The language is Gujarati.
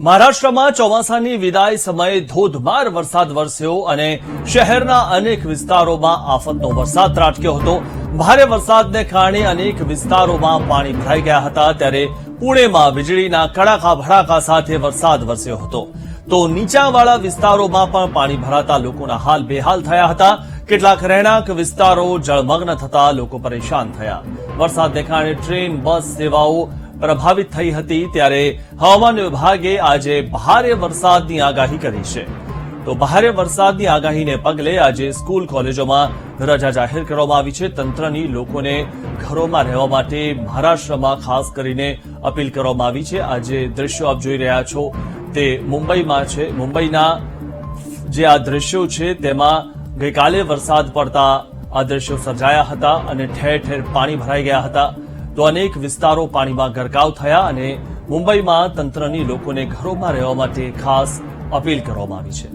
મહારાષ્ટ્રમાં ચોમાસાની વિદાય સમયે ધોધમાર વરસાદ વરસ્યો અને શહેરના અનેક વિસ્તારોમાં આફતનો વરસાદ ત્રાટક્યો હતો. ભારે વરસાદને કારણે અનેક વિસ્તારોમાં પાણી ભરાઈ ગયા હતા. ત્યારે પુણેમાં વીજળીના કડાકા ભડાકા સાથે વરસાદ વરસ્યો હતો. તો નીચાણવાળા વિસ્તારોમાં પણ પાણી ભરાતા લોકોના હાલ બેહાલ થયા હતા. કેટલાક રહેણાંક વિસ્તારો જળમગ્ન થતા લોકો પરેશાન થયા. વરસાદને કારણે ટ્રેન, બસ, સેવાઓ પ્રભાવિત થઈ હતી ત્યારે હવામાન વિભાગે આજે ભારે વરસાદની આગાહી કરી છે. તો ભારે વરસાદની આગાહીને પગલે આજે સ્કૂલ કોલેજોમાં રજા જાહેર કરવામાં આવી છે. તંત્રની લોકોને ઘરોમાં રહેવા માટે મહારાષ્ટ્રમાં ખાસ કરીને અપીલ કરવામાં આવી છે. આજે દ્રશ્યો આપ જોઈ રહ્યા છો. તે મુંબઈમાં છે. મુંબઈના જે આ દ્રશ્યો છે તેમાં ગઈકાલે વરસાદ પડતા આ દ્રશ્યો સર્જાયા હતા અને ઠેર ઠેર પાણી ભરાઈ ગયા હતા. તો અનેક વિસ્તારો પાણીમાં ગરકાવ થયા અને મુંબઈમાં તંત્રની લોકોને ઘરોમાં રહેવા માટે ખાસ અપીલ કરવામાં આવી છે.